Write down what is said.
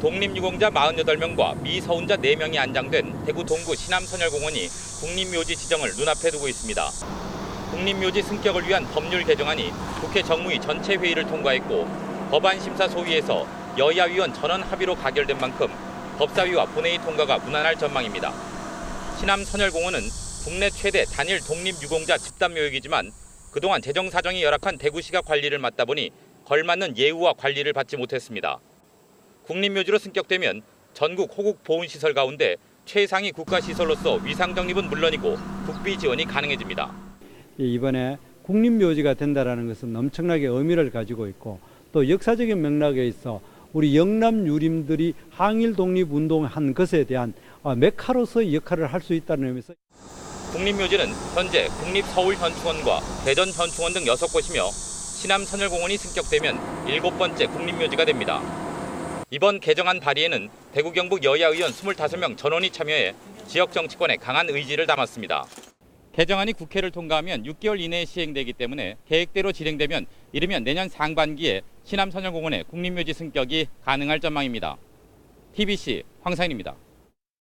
독립유공자 48명과 미서운자 4명이 안장된 대구 동구 신암선열공원이 국립묘지 지정을 눈앞에 두고 있습니다. 국립묘지 승격을 위한 법률 개정안이 국회 정무위 전체 회의를 통과했고 법안 심사 소위에서 여야 위원 전원 합의로 가결된 만큼 법사위와 본회의 통과가 무난할 전망입니다. 신암선열공원은 국내 최대 단일 독립유공자 집단묘역이지만 그동안 재정 사정이 열악한 대구시가 관리를 맡다 보니 걸맞는 예우와 관리를 받지 못했습니다. 국립묘지로 승격되면 전국 호국 보훈시설 가운데 최상위 국가시설로서 위상 정립은 물론이고 국비 지원이 가능해집니다. 이 이번에 국립묘지가 된다라는 것은 엄청나게 의미를 가지고 있고 또 역사적인 맥락에 있어 우리 영남 유림들이 항일 독립 운동한 것에 대한 아, 메카로서의 역할을 할 수 있다는 의미에서 국립묘지는 현재 국립서울현충원과 대전현충원 등 6곳이며 신암선열공원이 승격되면 일곱 번째 국립묘지가 됩니다. 이번 개정안 발의에는 대구 경북 여야 의원 25명 전원이 참여해 지역 정치권에 강한 의지를 담았습니다. 개정안이 국회를 통과하면 6개월 이내에 시행되기 때문에 계획대로 진행되면 이르면 내년 상반기에 신암선열공원의 국립묘지 승격이 가능할 전망입니다. TBC 황사인입니다.